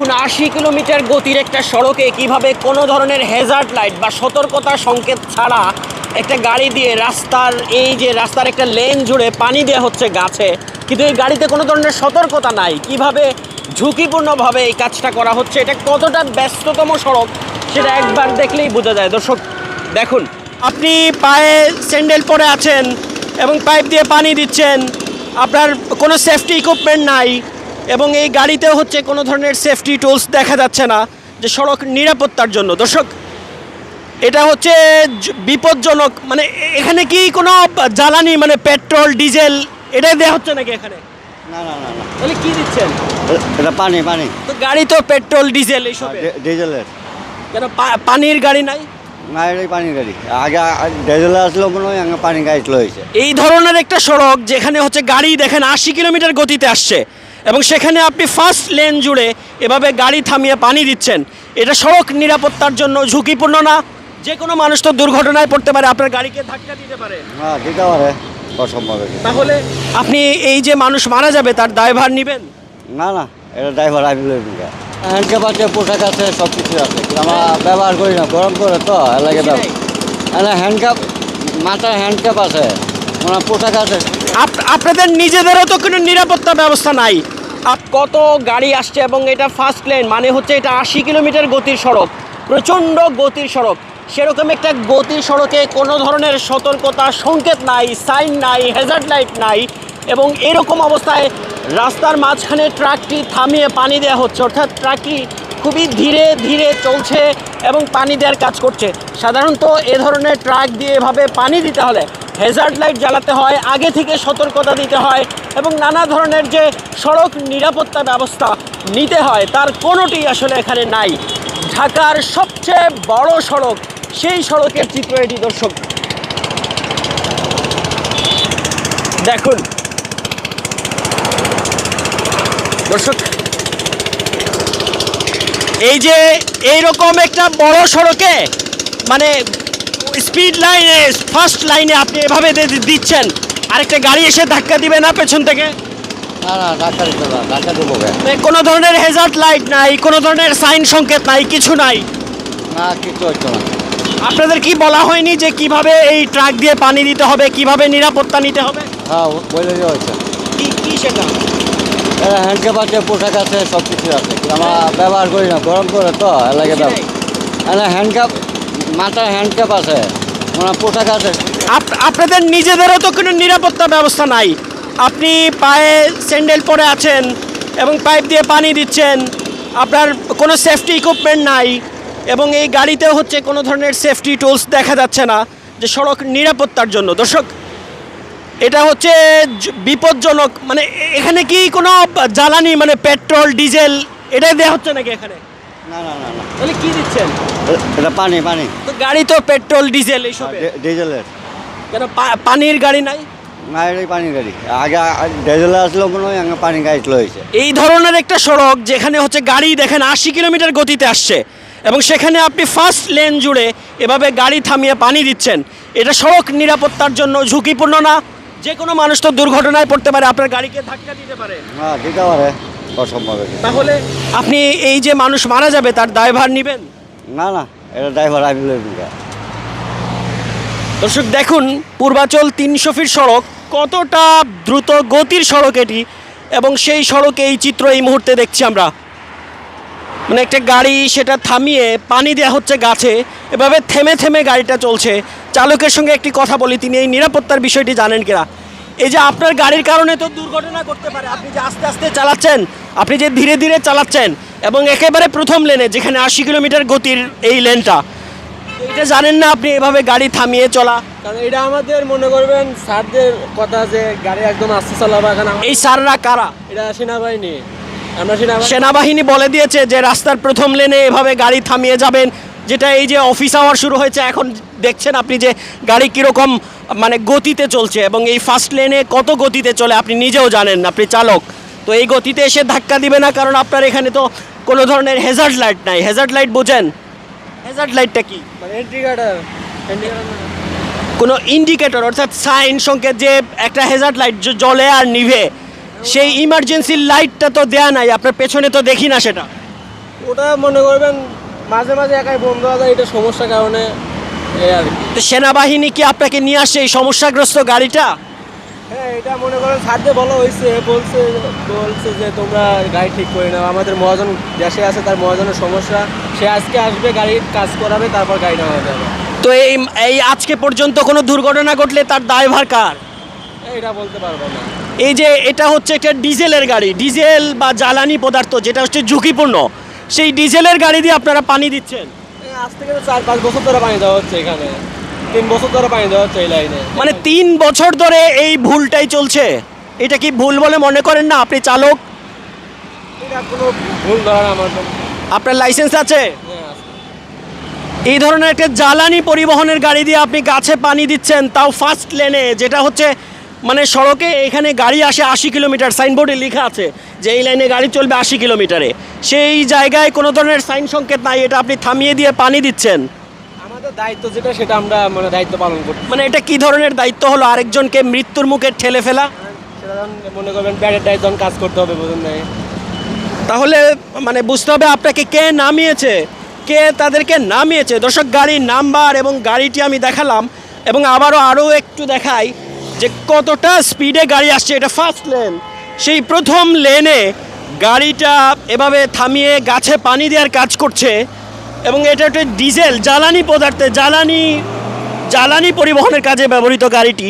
আশি কিলোমিটার গতির একটা সড়কে কীভাবে কোনো ধরনের হেজার্ড লাইট বা সতর্কতা সংকেত ছাড়া একটা গাড়ি দিয়ে রাস্তার, এই যে রাস্তার একটা লেন জুড়ে পানি দেওয়া হচ্ছে গাছে, কিন্তু এই গাড়িতে কোনো ধরনের সতর্কতা নাই। কীভাবে ঝুঁকিপূর্ণভাবে এই কাজটা করা হচ্ছে, এটা কতটা ব্যস্ততম সড়ক, সেটা একবার দেখলেই বোঝা যায়। দর্শক, দেখুন, আপনি পায়ে স্যান্ডেল পরে আছেন এবং পাইপ দিয়ে পানি দিচ্ছেন, আপনার কোনো সেফটি ইকুইপমেন্ট নাই এবং এই গাড়িতেও হচ্ছে কোনো ধরনের সেফটি টুলস দেখা যাচ্ছে না যে সড়ক নিরাপত্তার জন্য। দর্শক এটা হচ্ছে বিপজ্জনক মানে এখানে কি কোনো জ্বালানি মানে পেট্রোল ডিজেল এটাই দেওয়া হচ্ছে নাকি এখানে? না না না তাহলে কি দিচ্ছেন? এটা পানি পানি। তো গাড়ি তো পেট্রোল ডিজেল এইসব ডিজেলের। কেন পানির গাড়ি নাই? না এটাই পানির গাড়ি। আগে ডিজেলে আসলো মনে হয় আগে পানি গাড়ি হয়েছে এই ধরনের একটা সড়ক যেখানে হচ্ছে গাড়ি দেখেন আশি কিলোমিটার গতিতে আসছে। এবং সেখানে আপনি ফার্স্ট লেন জুড়ে এভাবে গাড়ি থামিয়ে পানি দিচ্ছেন। এটা সড়ক নিরাপত্তার জন্য ঝুঁকিপূর্ণ না। যে কোনো মানুষ তো দুর্ঘটনায় পড়তে পারে আপনার গাড়িকে ধাক্কা দিতে পারে। হ্যাঁ দিতে পারে। অসম্ভব। তাহলে আপনি এই যে মানুষ মারা যাবে তার দায়ভার নেবেন? না না এটা ড্রাইভার আমি লই হ্যান্ডকাপ আছে পোশাক আছে সব কিছু আছে আমরা ব্যবহার করি না গরম করে তো এলাকে ব্যবহার। এলা হ্যান্ডকাপ মাথায় হ্যান্ডকাপ আছে। ওনার পোশাক আছে। আপনাদের নিজেদেরও তো কোনো নিরাপত্তা ব্যবস্থা নাই। কত গাড়ি আসছে এবং এটা ফার্স্ট লেন মানে হচ্ছে এটা আশি কিলোমিটার গতির সড়ক, প্রচণ্ড গতির সড়ক। সেরকম একটা গতির সড়কে কোনো ধরনের সতর্কতা সংকেত নাই সাইন নাই হেজার্ড লাইট নাই, এবং এরকম অবস্থায় রাস্তার মাঝখানে ট্রাকটি থামিয়ে পানি দেওয়া হচ্ছে। অর্থাৎ ট্রাকটি খুবই ধীরে ধীরে চলছে এবং পানি দেওয়ার কাজ করছে। সাধারণত এ ধরনের ট্রাক দিয়ে এভাবে পানি দিতে হলে হেজার্ড লাইট জ্বালাতে হয়, আগে থেকে সতর্কতা দিতে হয় এবং নানা ধরনের যে সড়ক নিরাপত্তা ব্যবস্থা নিতে হয়, তার কোনোটি আসলে এখানে নাই। ঢাকার সবচেয়ে বড় সড়ক, সেই সড়কের চিত্র এটি, দর্শক। দেখুন। দর্শক, এই যে এইরকম একটা বড় সড়কে মানে স্পিড লাইনে ফার্স্ট লাইনে আপনি এভাবে দিচ্ছেন। আরেকটা গাড়ি এসে ধাক্কা দিবে না পেছন থেকে? কোনো ধরনের হেজার্ট লাইট নাই কোনো ধরনের সাইন সংকেত নাই কিছু নাই। না কিছু আপনাদের কি বলা হয়নি যে কীভাবে এই ট্রাক দিয়ে পানি দিতে হবে কীভাবে নিরাপত্তা নিতে হবে? হ্যাঁ বলে দেওয়া হয়েছে। কি কি সেটা? হ্যান্ডকাপ আছে পোশাক আছে সব কিছু আছে আমরা ব্যবহার করি না গরম করে তো নেই। হ্যান্ডকাপ মাথায় হ্যান্ডকাপ আছে। ওনার পোশাক আছে। আপ- আপনাদের নিজেদেরও তো কোনো নিরাপত্তা ব্যবস্থা নাই। আপনি পায়ে স্যান্ডেল পরে আছেন এবং পাইপ দিয়ে পানি দিচ্ছেন। আপনার কোনো সেফটি ইকুইপমেন্ট নাই এবং এই গাড়িতেও হচ্ছে কোনো ধরনের সেফটি টুলস দেখা যাচ্ছে না যে সড়ক নিরাপত্তার জন্য। দর্শক এটা হচ্ছে বিপজ্জনক। মানে এখানে কি কোনো জ্বালানি মানে পেট্রোল ডিজেল এটাই দেওয়া হচ্ছে নাকি এখানে? না না না না। তাহলে কী দিচ্ছেন? এটা পানি পানি। তো গাড়ি তো পেট্রোল ডিজেল এইসব? ডি- ডিজেলের। কেন পানির গাড়ি নাই? না এটাই পানির গাড়ি। আগে ডিজেলে আসলো মনে হয় আগে পানি গাড়ি হয়েছে এই ধরনের একটা সড়ক যেখানে হচ্ছে গাড়ি দেখেন আশি কিলোমিটার গতিতে আসছে এবং সেখানে আপনি ফার্স্ট লেন জুড়ে এভাবে গাড়ি থামিয়ে পানি দিচ্ছেন। এটা সড়ক নিরাপত্তার জন্য ঝুঁকিপূর্ণ না। যে কোনো মানুষ তো দুর্ঘটনায় পড়তে পারে আপনার গাড়িকে ধাক্কা দিতে পারে। হ্যাঁ দিতে পারে অসম্ভব। তাহলে আপনি এই যে মানুষ মারা যাবে তার দায়ভার নেবেন? না না, এটা ড্রাইভার আমি দর্শক, দেখুন, পূর্বাচল তিনশো ফিট সড়ক, কতটা দ্রুত গতির সড়ক এটি, এবং সেই সড়কে এই চিত্র এই মুহূর্তে দেখছি আমরা। মানে একটা গাড়ি সেটা থামিয়ে পানি দেওয়া হচ্ছে গাছে, এভাবে থেমে থেমে গাড়িটা চলছে। চালকের সঙ্গে একটি কথা বলি, তিনি এই নিরাপত্তার বিষয়টি জানেন কিনা? এই যে আপনার গাড়ির কারণে তো দুর্ঘটনা করতে পারে আপনি যে আস্তে আস্তে চালাচ্ছেন আপনি যে ধীরে ধীরে চালাচ্ছেন এবং একেবারে প্রথম লেনে যেখানে আশি কিলোমিটার গতির এই লেনটা এটা জানেন না আপনি এভাবে গাড়ি থামিয়ে চলা? কারণ এটা আমাদের মনে করবেন স্যারদের কথা যে গাড়ি একদম আস্তে চালাবো এখন এই সাররা কারা? এটা সেনাবাহিনী। আমরা সেনাবাহিনী সেনাবাহিনী বলে দিয়েছে যে রাস্তার প্রথম লেনে এভাবে গাড়ি থামিয়ে যাবেন যেটা এই যে অফিস আওয়ার শুরু হয়েছে এখন দেখছেন আপনি যে গাড়ি কীরকম মানে গতিতে চলছে এবং এই ফার্স্ট লেনে কত গতিতে চলে আপনি নিজেও জানেন আপনি চালক। তো এই গতিতে এসে ধাক্কা দিবে না কারণ আপনার এখানে তো কোনো ধরনের হেজার্ড লাইট নাই। হেজার্ড লাইট বোঝেন? হেজার্ড লাইটটা কি? মানে এন্ট্রি কোনো ইন্ডিকেটর অর্থাৎ সাইন সংকেত যে একটা হেজার্ড লাইট জলে আর নিভে সেই ইমার্জেন্সি লাইটটা তো দেয়া নাই আপনার পেছনে তো দেখি না সেটা। ওটা মনে করবেন মাঝে মাঝে একাই বন্ধ হয়ে যায় এটা সমস্যার কারণে এই আর কি। তো সেনাবাহিনী কি আপনাকে নিয়ে আসছে এই সমস্যাগ্রস্ত গাড়িটা? হ্যাঁ এটা মনে করেন সারতে বলা হয়েছে বলছে বলছে যে তোমরা গাড়ি ঠিক করে নাও। আমাদের মহাজন দেশে আছে তার মহাজনের সমস্যা। সে আজকে আসবে গাড়ির কাজ করাবে তারপর গাড়ি নেওয়া যাবে তো এই এই আজকে পর্যন্ত কোনো দুর্ঘটনা ঘটলে তার দায়ভার কার? এটা বলতে পারব না। এই যে এটা হচ্ছে একটা ডিজেলের গাড়ি ডিজেল বা জ্বালানি পদার্থ যেটা হচ্ছে ঝুঁকিপূর্ণ। সেই ডিজেলের গাড়ি দিয়ে আপনারা পানি দিচ্ছেন? আজ থেকে তো চার পাঁচ বছর ধরে পানি দেওয়া হচ্ছে এখানে। তিন বছর ধরে পানি দেওয়া হচ্ছে এই লাইনে। মানে তিন বছর ধরে এই ভুলটাই চলছে? এটা কি ভুল বলে মনে করেন না? আপনি চালক? এটা কোনো ভুল ধরা না আমার আপনার লাইসেন্স হ্যাঁ, আছে। এই ধরনের একটা জ্বালানি পরিবহনের গাড়ি দিয়ে আপনি গাছে পানি দিচ্ছেন তাও ফার্স্ট লেনে যেটা হচ্ছে মানে সড়কে এখানে গাড়ি আসে আশি কিলোমিটার সাইনবোর্ডে লেখা আছে যে এই লাইনে গাড়ি চলবে আশি কিলোমিটারে। সেই জায়গায় কোনো ধরনের সাইন সংকেত নাই এটা আপনি থামিয়ে দিয়ে পানি দিচ্ছেন। আমাদের দায়িত্ব যেটা সেটা আমরা মানে দায়িত্ব পালন করি মানে এটা কি ধরনের দায়িত্ব হলো? আরেকজনকে মৃত্যুর মুখে ঠেলে ফেলা? মনে করবেন ব্যাটের দায়িত্ব কাজ করতে হবে বুঝুন নাই। তাহলে মানে বুঝতে হবে আপনাকে কে নামিয়েছে কে তাদেরকে নামিয়েছে। দর্শক গাড়ির নাম্বার এবং গাড়িটি আমি দেখালাম এবং আবারও আরও একটু দেখাই। যে কতটা স্পিডে গাড়ি আসছে, এটা ফার্স্ট লেন সেই প্রথম লেনে গাড়িটা এভাবে থামিয়ে গাছে পানি দেওয়ার কাজ করছে এবং এটা একটা ডিজেল জ্বালানি পদার্থে, জ্বালানি জ্বালানি পরিবহনের কাজে ব্যবহৃত গাড়িটি,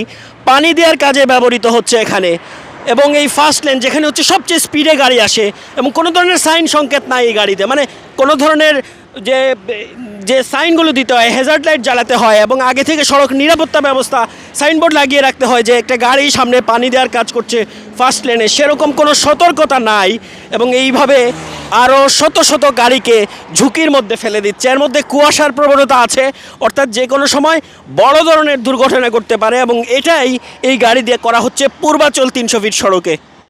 পানি দেওয়ার কাজে ব্যবহৃত হচ্ছে এখানে। এবং এই ফার্স্ট লেন যেখানে হচ্ছে সবচেয়ে স্পিডে গাড়ি আসে, এবং কোনো ধরনের সাইন সংকেত নাই এই গাড়িতে। মানে কোনো ধরনের যে যে সাইনগুলো দিতে হয় হেজার্ড লাইট জ্বালাতে হয় এবং আগে থেকে সড়ক নিরাপত্তা ব্যবস্থা সাইনবোর্ড লাগিয়ে রাখতে হয় যে একটা গাড়ি সামনে পানি দেওয়ার কাজ করছে ফার্স্ট লেনে সেরকম কোনো সতর্কতা নাই এবং এইভাবে আরও শত শত গাড়িকে ঝুঁকির মধ্যে ফেলে দিচ্ছে। এর মধ্যে কুয়াশার প্রবণতা আছে, অর্থাৎ যে কোনো সময় বড় ধরনের দুর্ঘটনা ঘটতে পারে এবং এটাই এই গাড়ি দিয়ে করা হচ্ছে পূর্বাচল তিনশো ফিট সড়কে।